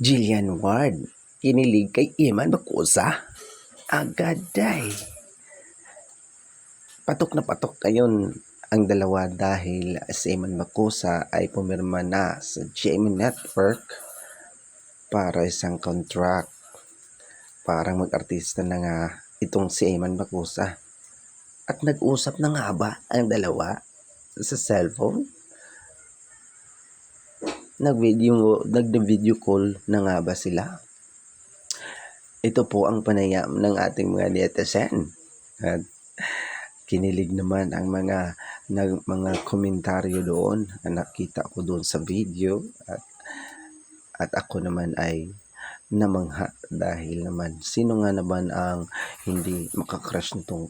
Jillian Ward, kinilig kay Iman Bakusa. Agaday. Patok na patok ngayon ang dalawa dahil si Iman Bakusa ay pumirma na sa GMA Network para isang contract. Parang mag-artista na nga itong si Iman Bakusa. At nag-usap na nga ba ang dalawa sa cellphone? Nag-video, nag-video call na nga ba sila? Ito po ang panayam ng ating mga netizen. At kinilig naman ang mga nag, mga komentaryo doon na nakita ko doon sa video at at ako naman ay namangha dahil naman sino nga naman ang hindi makakrush nitong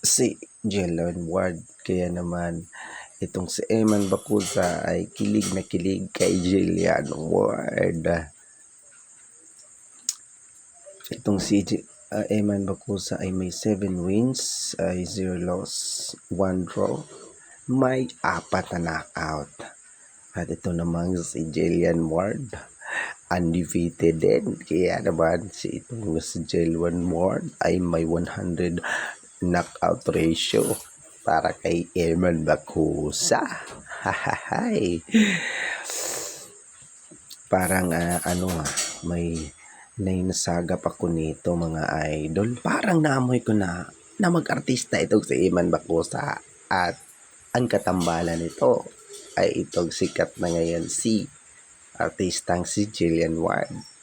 si Jelen Ward kaya naman itong si Eman Bakusa ay kilig na kilig kay Jillian Ward. Itong si uh, Eman Bakusa ay may 7 wins ay 0 loss 1 draw may apat na knockout. At ito namang si Jillian Ward undefeated din. Kaya naman si itong si Jillian Ward ay may 100 knockout ratio para kay Eman Bakusa. Hahahay. Parang ah, ano ah, may nainasagap ako nito mga idol. Parang naamoy ko na na mag-artista itong si Eman Bakusa at ang katambalan nito ay itong sikat na ngayon si artistang si Jillian Ward.